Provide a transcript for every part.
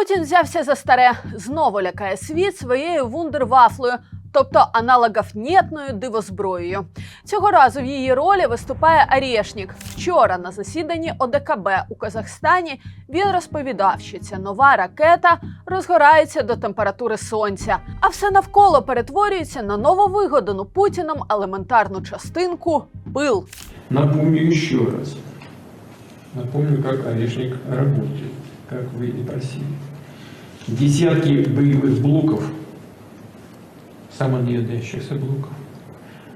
Путін взявся за старе, знову лякає світ своєю вундервафлею, тобто аналогавнєтною дивозброєю. Цього разу в її ролі виступає Арєшнік. Вчора на засіданні ОДКБ у Казахстані він розповідав, що ця нова ракета розгорається до температури сонця, а все навколо перетворюється на нововигадану Путіном елементарну частинку пил. Напомню еще раз. Напомню, как орешник работает, как вы и просили. Десятки боевых блоков, самонаводящихся блоков,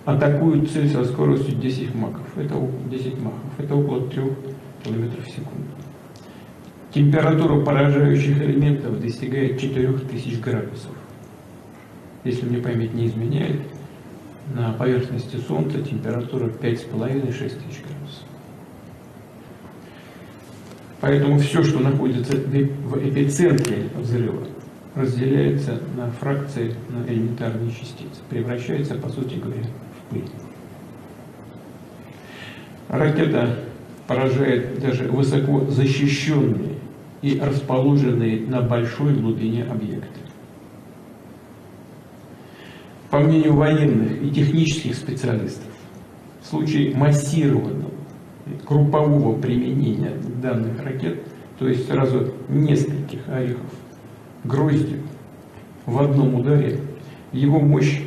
атакуют цель со скоростью 10 маков. Это о- 10 махов. Это около 3 км в секунду. Температура поражающих элементов достигает 4000 градусов. Если мне память не изменяет, на поверхности Солнца температура 5,5-6 тысяч градусов. Поэтому все, что находится в эп- в эпицентре взрыва, разделяется на фракции, на элементарные частицы, превращается, по сути говоря, в пыль. Ракета поражает даже высоко защищенные и расположенные на большой глубине объекты. По мнению военных и технических специалистов, в случае массированного группового применения данных ракет, то есть сразу нескольких орехов гроздью в одном ударе, его мощь,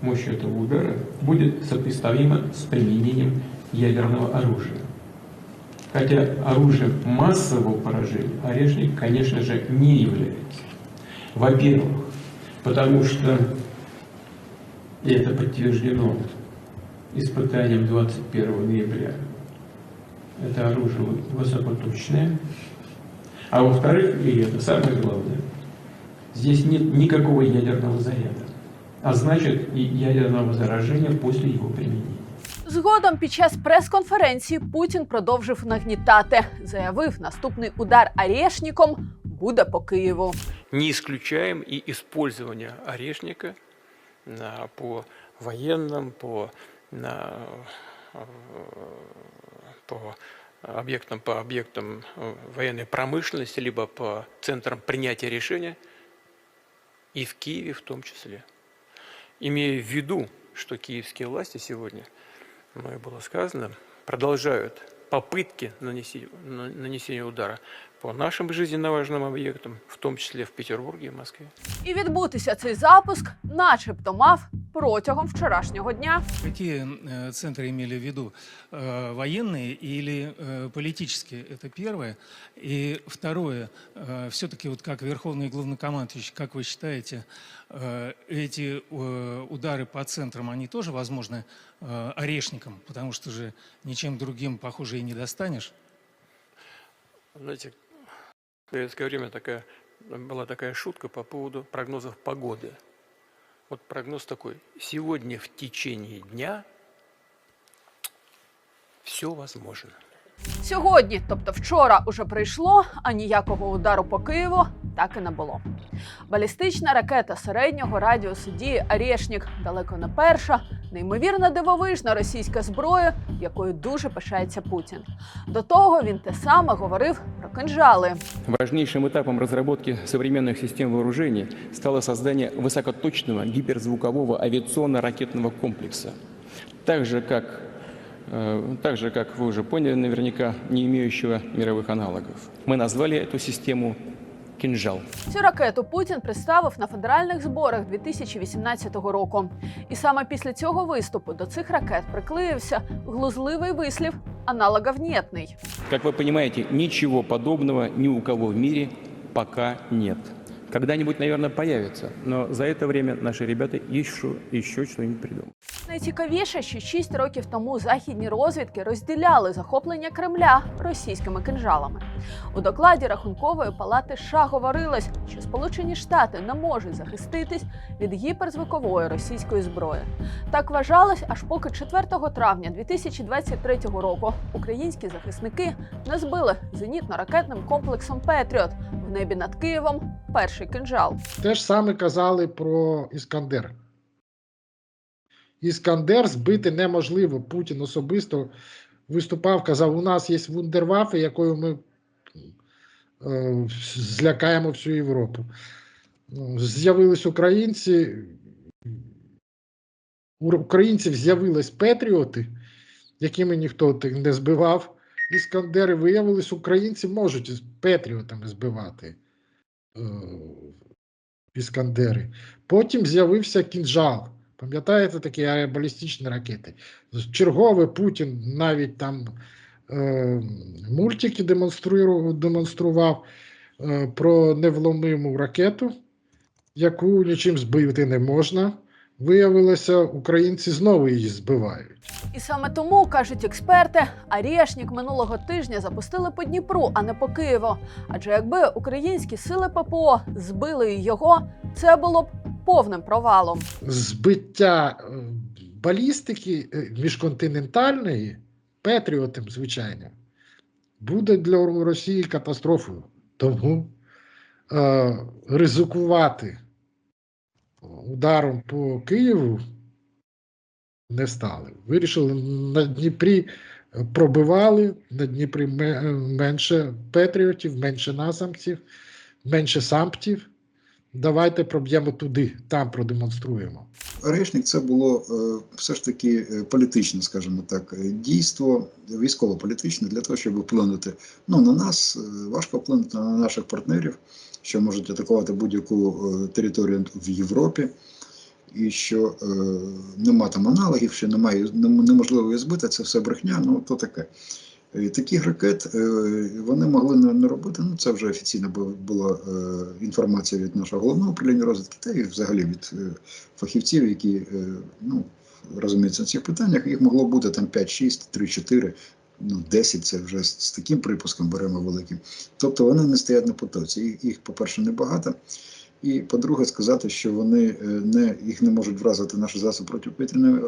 мощь этого удара будет сопоставима с применением ядерного оружия. Хотя оружием массового поражения орешник, конечно же, не является. Во-первых, потому что и это подтверждено испытанием 21 ноября. Это оружие высокоточное. А во-вторых, и это самое главное, здесь нет никакого ядерного заряда. А значит и ядерного заражения после его применения. Згодом під час прес-конференції Путін продовжив нагнітати. Заявив, наступний удар Арєшніком буде по Києву. не исключаем и использование орешника на- по военным, по, на, э, по объектам, по объектам э, военной промышленности, либо по центрам принятия решения, и в Киеве в том числе. Имея в виду, что киевские власти сегодня, мною было сказано, продолжают попытки нанести- на- нанесения удара по нашим жизненно важным объектам, в том числе в Петербурге и Москве. І відбутися цей запуск, начебто, мав протягом вчорашнього дня. Какие э, центры имели в виду? Э, военные или э, политические? Это первое. И второе. Э, все-таки вот как Верховный главнокомандующий, как вы считаете, э, эти э, удары по центрам, они тоже возможны э, орешником? Потому что же ничем другим, похоже, и не достанешь. Знаете, в советское время такая, была такая шутка по поводу прогнозов погоды. Вот прогноз такой. Сегодня в течение дня все возможно. Сьогодні, тобто вчора, уже прийшло, а ніякого удару по Києву так і не було. Балістична ракета середнього радіусу дії Арєшнік далеко не перша, неймовірно дивовижна російська зброя, якою дуже пишається Путін. До того він те саме говорив про кинжали. Важнейшим этапом разработки современных систем вооружений стало создание высокоточного гиперзвукового авиационно-ракетного комплекса. Так же, как, э, так же, как вы уже поняли наверняка, не имеющего мировых аналогов. Мы назвали эту систему «Кинжал». Цю ракету Путін представив на федеральних зборах 2018 року. І саме після цього виступу до цих ракет приклеївся глузливий вислів аналоговнєтний. Как вы понимаете, ничего подобного ни у кого в мире пока нет. Когда-нибудь, наверное, появится, но за это время наши ребята еще, еще что-нибудь придумают. Найцікавіше, що 6 років тому західні розвідки розділяли захоплення Кремля російськими кинжалами. У докладі рахункової палати США говорилось, що Сполучені Штати не можуть захиститись від гіперзвукової російської зброї. Так вважалось, аж поки 4 травня 2023 року українські захисники не збили зенітно-ракетним комплексом Петріот в небі над Києвом перший кинжал. Те ж саме казали про Іскандер. Іскандер збити неможливо. Путін особисто виступав, казав: у нас є вундервафи, якою ми е, злякаємо всю Європу. Ну, З'явились українці. У українців з'явились патріоти, якими ніхто не збивав. Іскандери виявилось, українці можуть із патріотами збивати е, іскандери. Потім з'явився кінжал. Пам'ятаєте такі аеробалістичні ракети? Черговий Путін навіть там е, мультики демонстрував, е, про невломиму ракету, яку нічим збити не можна. Виявилося, українці знову її збивають. І саме тому кажуть експерти, Арєшнік минулого тижня запустили по Дніпру, а не по Києву. Адже якби українські сили ППО збили його, це було б повним провалом. Збиття е, балістики е, міжконтинентальної Петріотом, звичайно, буде для Росії катастрофою. Тому е, ризикувати ударом по Києву не стали. Вирішили на Дніпрі пробивали, на Дніпрі менше патріотів, менше насамців, менше самптів. Давайте проб'ємо туди, там продемонструємо. Орешник це було е, все ж таки е, політичне, скажімо так, е, дійство військово-політичне для того, щоб вплинути ну, на нас, важко вплинути на наших партнерів, що можуть атакувати будь-яку територію в Європі, і що е, нема там аналогів, що немає неможливо збити, це все брехня, ну то таке. І таких ракет е, вони могли не, робити. Ну це вже офіційно була е, інформація від нашого головного управління розвідки, та і взагалі від е, фахівців, які е, ну, розуміються на цих питаннях. Їх могло бути там 5, 6, 3, 4, ну 10 це вже з, таким припуском беремо великим. Тобто вони не стоять на потоці. Їх по-перше, небагато. І по-друге, сказати, що вони е, не їх не можуть вразити наші засоби протиповітряної е,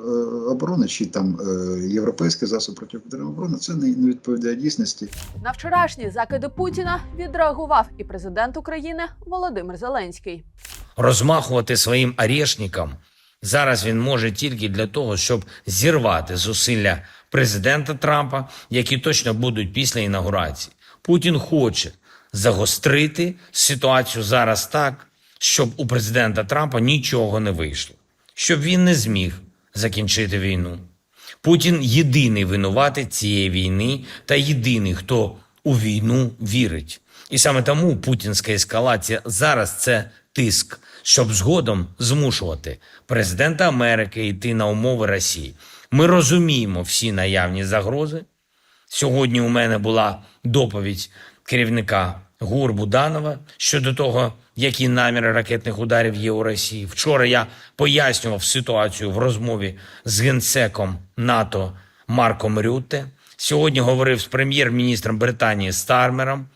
оборони, чи там е, європейський засоб протиповітряної оборони, це не, не відповідає дійсності. На вчорашні закиди Путіна відреагував і президент України Володимир Зеленський. розмахувати своїм арешником зараз він може тільки для того, щоб зірвати зусилля президента Трампа, які точно будуть після інаугурації. Путін хоче загострити ситуацію зараз так, щоб у президента Трампа нічого не вийшло, щоб він не зміг закінчити війну. Путін єдиний винуватий цієї війни та єдиний, хто у війну вірить. І саме тому путінська ескалація зараз це тиск, щоб згодом змушувати президента Америки йти на умови Росії. Ми розуміємо всі наявні загрози. Сьогодні у мене була доповідь керівника ГУР Буданова щодо того, які наміри ракетних ударів є у Росії. Вчора я пояснював ситуацію в розмові з генсеком НАТО Марком Рютте. Сьогодні говорив з прем'єр-міністром Британії Стармером.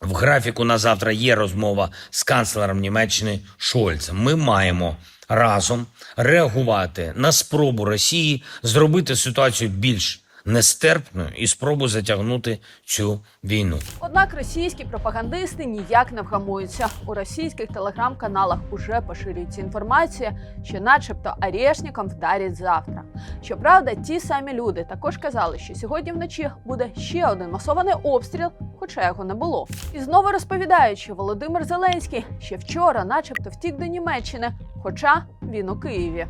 В графіку на завтра є розмова з канцлером Німеччини Шольцем. Ми маємо разом реагувати на спробу Росії зробити ситуацію більш нестерпною і спробу затягнути цю війну. Однак російські пропагандисти ніяк не вгамуються. У російських телеграм-каналах уже поширюється інформація, що, начебто, Арєшнікам вдарять завтра. Щоправда, ті самі люди також казали, що сьогодні вночі буде ще один масований обстріл, хоча його не було. І знову розповідають, що Володимир Зеленський ще вчора, начебто, втік до Німеччини, хоча він у Києві.